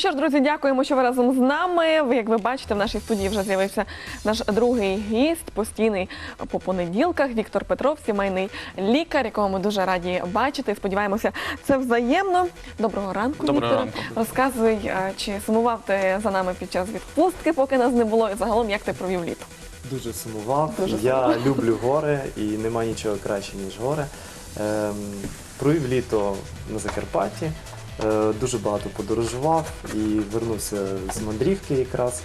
що ж, друзі, дякуємо, що ви разом з нами. Як ви бачите, в нашій студії вже з'явився наш другий гість, постійний по понеділках. Віктор Петров, сімейний лікар, якого ми дуже раді бачити. Сподіваємося, це взаємно. Доброго ранку, Доброго Вікторе. ранку. Розказуй, чи сумував ти за нами під час відпустки, поки нас не було, і загалом як ти провів літо? Дуже сумував. Дуже я сумував. люблю гори і нема нічого краще, ніж гори. Ем, провів літо на Закарпатті, дуже багато подорожував і вернувся з мандрівки якраз.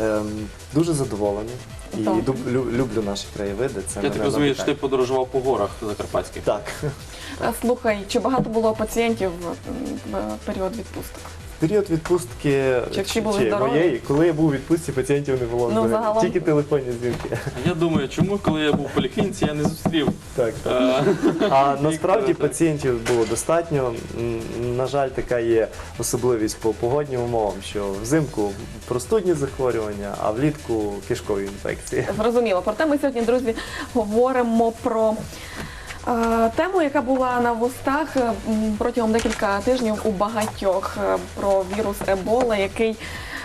Ем, дуже задоволений. І Так. дуб- лю- люблю наші краєвиди. Це Я мене так розумію, що ти надихає. подорожував по горах закарпатських. Так. Слухай, чи багато було пацієнтів в м, в період відпусток? Період відпустки Чи всі були здорові? моєї, коли я був у відпустці, пацієнтів не було. Ну, загалом- Тільки телефонні дзвінки. Я думаю, чому, коли я був в поліклініці, я не зустрів. Так, так. е, А насправді так. пацієнтів було достатньо. М, На жаль, така є особливість по погоднім умовам, що взимку простудні захворювання, а влітку кишкові інфекції. Зрозуміло. Проте ми сьогодні, друзі, говоримо про тему, яка була на вустах е, протягом декілька тижнів у багатьох е, про вірус Ебола, який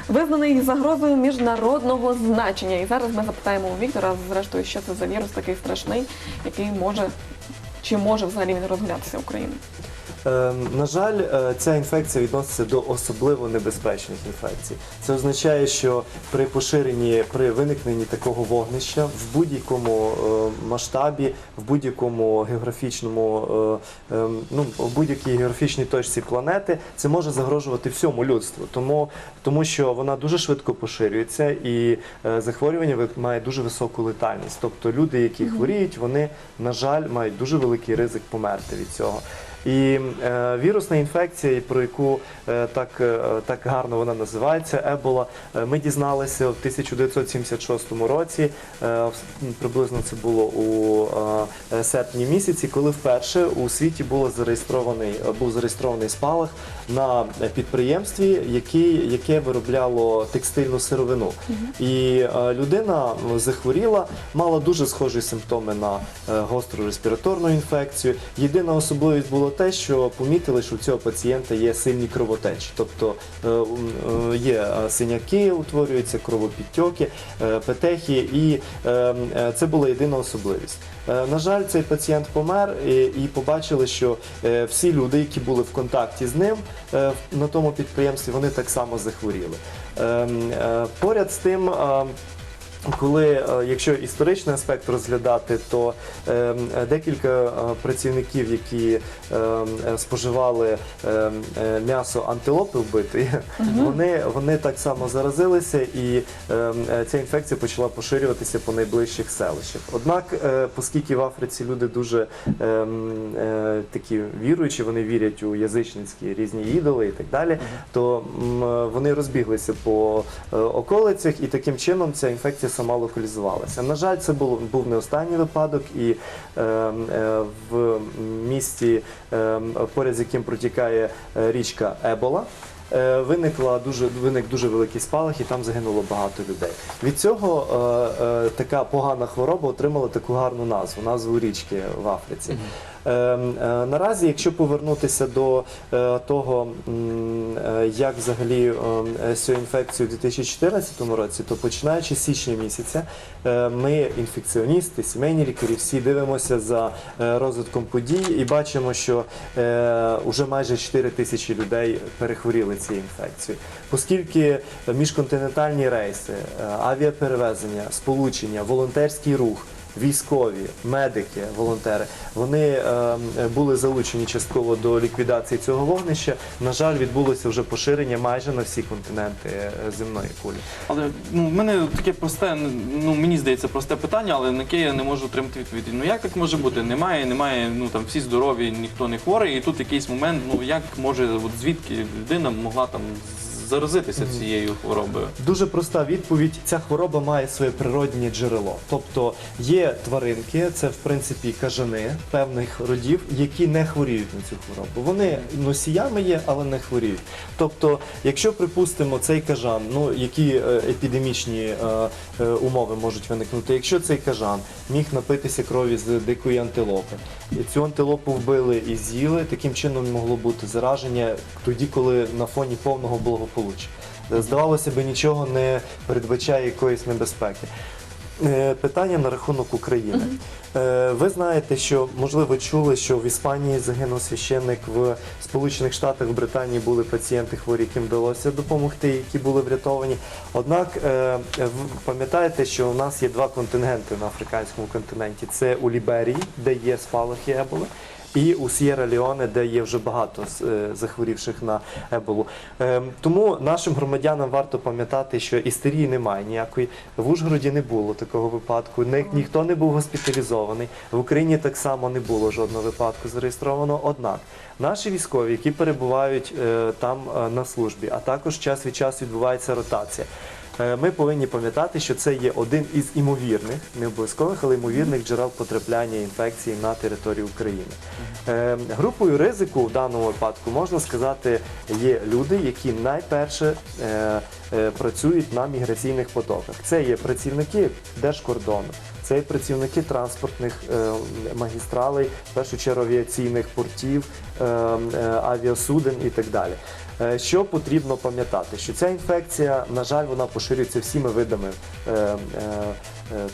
визнаний загрозою міжнародного значення. І зараз ми запитаємо у Віктора, зрештою, що це за вірус такий страшний, який може чи може взагалі він розглядатися Україною. Е, На жаль, е, ця інфекція відноситься до особливо небезпечних інфекцій. Це означає, що при поширенні, при виникненні такого вогнища в будь-якому е, масштабі, в будь-якому географічному, е, е, ну в будь-якій географічній точці планети, це може загрожувати всьому людству. Тому, тому що вона дуже швидко поширюється і захворювання має дуже високу летальність. Тобто люди, які хворіють, вони на жаль мають дуже великий ризик померти від цього. І е, вірусна інфекція, про яку е, так, е, так гарно вона називається, Ебола, ми дізналися в 1976 році. Приблизно це було у серпні місяці, коли вперше у світі було зареєстрований, був зареєстрований спалах на підприємстві, який, яке виробляло текстильну сировину. І людина захворіла, мала дуже схожі симптоми на гостру респіраторну інфекцію. Єдина особливість було те, що помітили, що у цього пацієнта є сильні кровотечі, тобто е, е, є е, синяки, утворюються кровопідтьоки, петехи, і це була єдина особливість. На жаль, цей пацієнт помер і, побачили, що всі люди, які були в контакті з ним на тому підприємстві, вони так само захворіли. Ем, Поряд з тим. Коли, е, якщо історичний аспект розглядати, то е, декілька е, працівників, які е, е, споживали е, е, м'ясо антилопи вбитої, вони, вони так само заразилися, і ця інфекція почала поширюватися по найближчих селищах. Однак, оскільки в Африці люди дуже такі віруючі, вони вірять у язичницькі різні ідоли і так далі, то вони розбіглися по околицях, і таким чином ця інфекція сама локалізувалася. На жаль, це було був не останній випадок, і е, е, в місті, е, поряд з яким протікає е, річка Ебола. е, Виникла дуже виник дуже великий спалах, і там загинуло багато людей. Від цього е, е, така погана хвороба отримала таку гарну назву назву річки в Африці. Е, е, наразі, якщо повернутися до е, того, е, як взагалі е, з цією інфекцією у 2014 році, то починаючи з січня місяця, ми, інфекціоністи, сімейні лікарі, всі дивимося за розвитком подій і бачимо, що вже майже 4 тисячі людей перехворіли цією інфекцією. Оскільки міжконтинентальні рейси, авіаперевезення, сполучення, волонтерський рух. Військові, медики, волонтери, вони е, були залучені частково до ліквідації цього вогнища. На жаль, відбулося вже поширення майже на всі континенти е, земної кулі. Але ну, в мене таке просте, ну мені здається, просте питання, але на яке я не можу отримати відповіді. Ну як так може бути? Немає, немає, ну там всі здорові, ніхто не хворий, і тут якийсь момент, ну як може, от звідки людина могла там заразитися цією хворобою? Дуже проста відповідь: ця хвороба має своє природнє джерело. Тобто є тваринки, це в принципі кажани певних родів, які не хворіють на цю хворобу. Вони носіями є, але не хворіють. Тобто, якщо припустимо цей кажан, ну які е, епідемічні е, е, умови можуть виникнути, якщо цей кажан міг напитися крові з дикої антилопи, і цю антилопу вбили і з'їли, таким чином могло бути зараження тоді, коли на фоні повного благополуччя благополуччя. Здавалося би, нічого не передбачає якоїсь небезпеки. Е, Питання на рахунок України. Е, Ви знаєте, що можливо чули, що в Іспанії загинув священник в Сполучених Штатах, в Британії були пацієнти хворі, яким вдалося допомогти, які були врятовані. Однак е, пам'ятаєте, що у нас є два контингенти на африканському континенті: це у Ліберії, де є спалахи еболи. І у С'єра Ліоне, де є вже багато е, захворівших на еболу. Е, Тому нашим громадянам варто пам'ятати, що істерії немає ніякої. В Ужгороді не було такого випадку. Ні, ніхто не був госпіталізований. В Україні так само не було жодного випадку зареєстровано. Однак наші військові, які перебувають е, там е, на службі, а також час від часу відбувається ротація. Е, Ми повинні пам'ятати, що це є один із імовірних, не обов'язкових, але ймовірних джерел потрапляння інфекції на територію України. Е, Групою ризику в даному випадку можна сказати є люди, які найперше е, працюють на міграційних потоках. Це є працівники держкордону, це є працівники транспортних е, магістралей, в першу чергу авіаційних портів, е, е, авіасуден і так далі. Е, Що потрібно пам'ятати? Що ця інфекція, на жаль, вона поширюється всіми видами, е, е,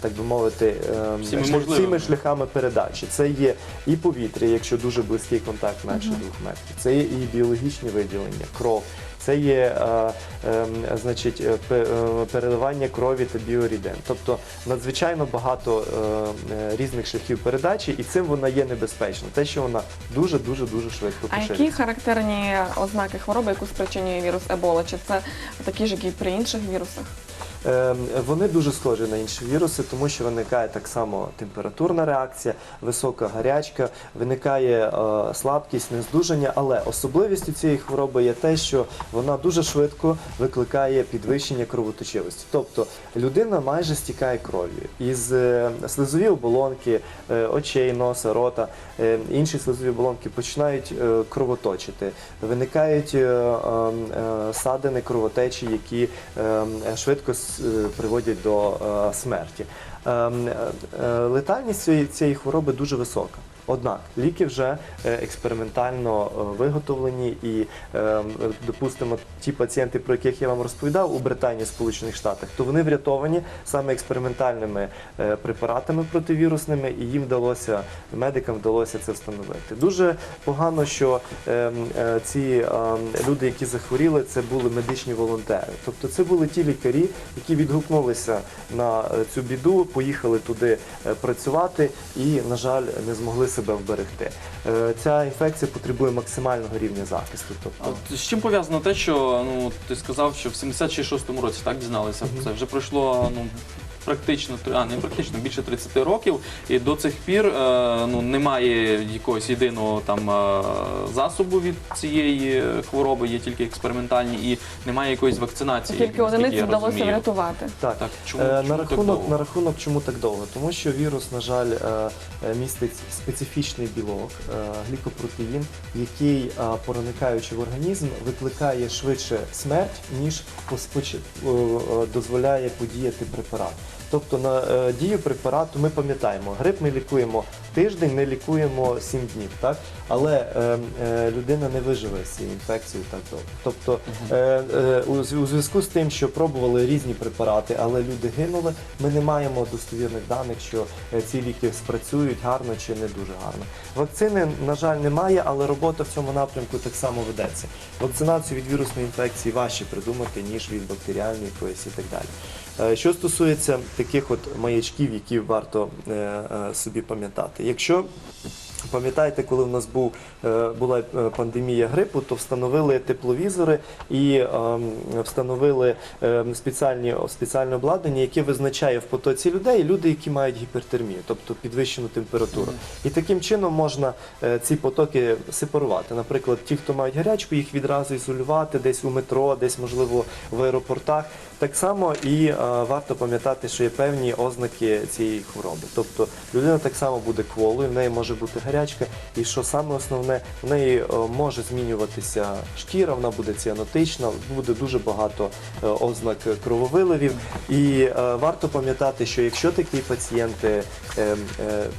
так би мовити, Всіми всіми шляхами передачі. Це є і повітря, якщо дуже близький контакт менше двох метрів. Це є і біологічні виділення, кров. Це є е, е, значить, е, е, переливання крові та біоріден. Тобто надзвичайно багато різних шляхів передачі, і цим вона є небезпечна. Те, що вона дуже дуже дуже швидко А які характерні ознаки хвороби, яку спричинює вірус Ебола? Чи це такі ж, як і при інших вірусах? Е, Вони дуже схожі на інші віруси, тому що виникає так само температурна реакція, висока гарячка, виникає е, слабкість, нездужання. Але особливістю цієї хвороби є те, що вона дуже швидко викликає підвищення кровоточивості. Тобто людина майже стікає кров'ю із е, слизові оболонки, е, очей, носа, рота, інші слизові оболонки починають кровоточити. Виникають е, е, е, садини кровотечі, які е, швидко приводять до е, смерті. Е, е, е, Летальність цієї хвороби дуже висока. Однак ліки вже е, експериментально е, виготовлені, і, е, допустимо, ті пацієнти, про яких я вам розповідав у Британії, Сполучених Штатах, то вони врятовані саме експериментальними е, препаратами противірусними, і їм вдалося медикам вдалося це встановити. Дуже погано, що е, е, ці е, люди, які захворіли, це були медичні волонтери. Тобто це були ті лікарі, які відгукнулися на цю біду, поїхали туди працювати і, на жаль, не змогли себе вберегти. Е, Ця інфекція потребує максимального рівня захисту. Тобто, от з чим пов'язано те, що ну ти сказав, що в 76-му році так дізналися це. Вже пройшло ну. Практично а не практично більше 30 років, і до цих пір е, ну немає якогось єдиного там е, засобу від цієї хвороби, є тільки експериментальні, і немає якоїсь вакцинації. Тільки одиниці вдалося врятувати. так. Так, чому, Е, чому на так рахунок довго? на рахунок, чому так довго? Тому що вірус, на жаль, е, е, містить специфічний білок, е, глікопротеїн, який, е, проникаючи в організм, викликає швидше смерть, ніж поспоч- е, е, дозволяє подіяти препарат. Тобто на е, дію препарату ми пам'ятаємо, грип ми лікуємо тиждень, не лікуємо 7 днів, так? Але е, е, людина не виживе з цією інфекцією так довго. Тобто е, е, у, зв- у зв'язку з тим, що пробували різні препарати, але люди гинули, ми не маємо достовірних даних, що е, ці ліки спрацюють гарно чи не дуже гарно. Вакцини, на жаль, немає, але робота в цьому напрямку так само ведеться. Вакцинацію від вірусної інфекції важче придумати, ніж від бактеріальної якоїсь і так далі. Е, Що стосується таких от маячків, які варто е, е, собі пам'ятати. Якщо Пам'ятаєте, коли в нас був, е, була е, пандемія грипу, то встановили тепловізори і ем, встановили ем, спеціальні, спеціальне обладнання, яке визначає в потоці людей люди, які мають гіпертермію, тобто підвищену температуру. І таким чином можна е, ці потоки сепарувати. Наприклад, ті, хто мають гарячку, їх відразу ізолювати десь у метро, десь можливо в аеропортах. Так само і е, варто пам'ятати, що є певні ознаки цієї хвороби. Тобто людина так само буде кволою, в неї може бути гарячка, і що саме основне, в неї е, може змінюватися шкіра, вона буде ціанотична, буде дуже багато е, ознак крововиливів. І е, варто пам'ятати, що якщо такий пацієнт е, е,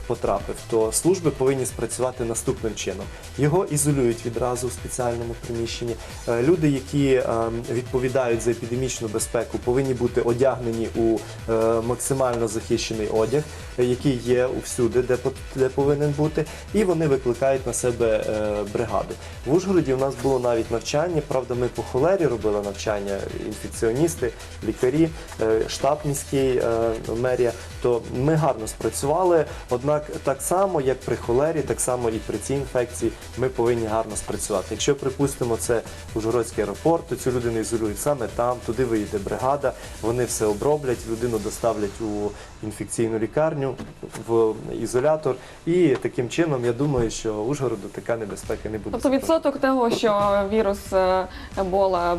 потрапив, то служби повинні спрацювати наступним чином. Його ізолюють відразу в спеціальному приміщенні. Е, Люди, які е, відповідають за епідемічну безпеку, повинні бути одягнені у е, максимально захищений одяг, е, який є всюди, де, де повинен бути, і вони викликають на себе е, бригаду. В Ужгороді у нас було навіть навчання. Правда, ми по холері робили навчання, інфекціоністи, лікарі, штаб міський, мерія. То ми гарно спрацювали. Однак, так само, як при холері, так само і при цій інфекції, ми повинні гарно спрацювати. Якщо припустимо, це Ужгородський аеропорт, то цю людину ізолюють саме там, туди виїде бригада, вони все оброблять, людину доставлять у інфекційну лікарню, в ізолятор. І таким чином, я думаю, що Ужгороду така небезпека не буде. Тобто відсоток того, що вірус е, Ебола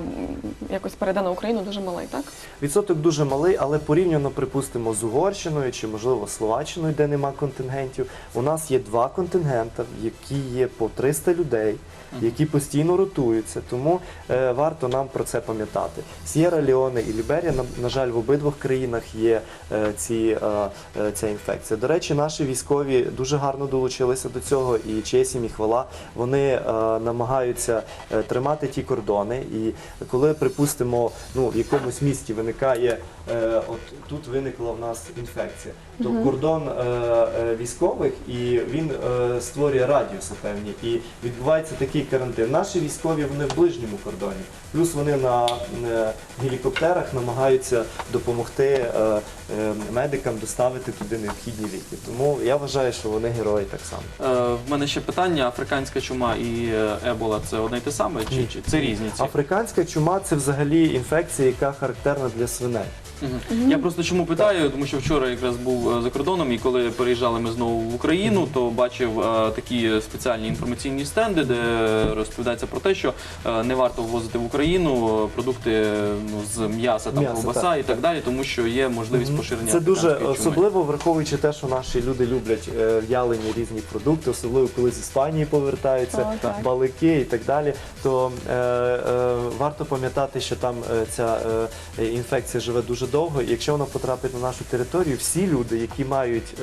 якось перейде на Україну, дуже малий, так? Відсоток дуже малий, але порівняно, припустимо, з Угорщиною чи, можливо, Словаччиною, де нема контингентів, у нас є два контингента, які є по 300 людей, які постійно ротуються. Тому е, варто нам про це пам'ятати. С'єра Леоне і Ліберія, на, на жаль, в обидвох країнах є е, ці, е, е, ця інфекція. До речі, наші військові дуже гарно долучилися до цього, і честь їм і хвала. Вони е, намагаються тримати ті кордони. І коли, припустимо, ну, в якомусь місті виникає, от тут виникла в нас інфекція, то кордон військових і він створює радіуси певні. І відбувається такий карантин. Наші військові вони в ближньому кордоні. Плюс вони на гелікоптерах намагаються допомогти медикам доставити туди необхідні ліки. Тому я вважаю, що вони герої так само. Е, В мене ще питання: африканська чума і е, ебола це одне й те саме, чи, чи це різні ці? Африканська чума це взагалі інфекція, яка характерна для свиней. Я просто чому питаю, тому що вчора якраз був е, за кордоном, і коли переїжджали ми знову в Україну, то бачив е, такі спеціальні інформаційні стенди, де розповідається про те, що е, не варто ввозити в Україну продукти е, ну, з м'яса, там М'яса, ковбаса так, і так далі, тому що є можливість поширення. Це дуже африканської чуми. особливо, враховуючи те, що наші люди люблять е, в'ялені різні продукти, особливо коли з Іспанії повертаються, О, так. балики і так далі. То е, е, варто пам'ятати, що там е, ця е, інфекція живе дуже довго. І якщо вона потрапить на нашу територію, всі люди, які мають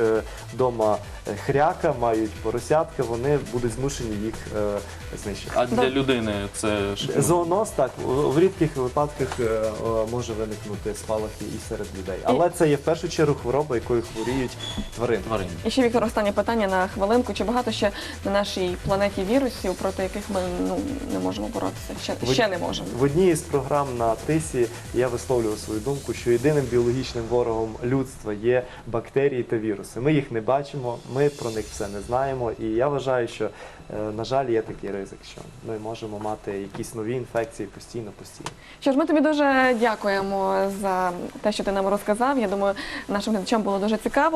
вдома хряка, мають поросятка, вони будуть змушені їх е, знищити. А для людини це ж Зооноз так в в рідких випадках е, е, може виникнути спалахи і серед людей, але це є в першу чергу хвороба, якою хворіють тварини. тварини. І ще Віктор, останнє питання на хвилинку. Чи багато ще на нашій планеті вірусів, проти яких ми ну не можемо боротися? Ще, В- ще не можемо. В одній із програм на тисі я висловлював свою думку, що єдиним біологічним ворогом людства є бактерії та віруси. Ми їх не бачимо, ми про них все не знаємо. І я вважаю, що е, на жаль є такий ризик, що ми можемо мати якісь нові інфекції постійно, постійно. Що ж, ми тобі дуже дякуємо за те, що ти нам розказав. Я думаю, нашим глядачам було дуже цікаво.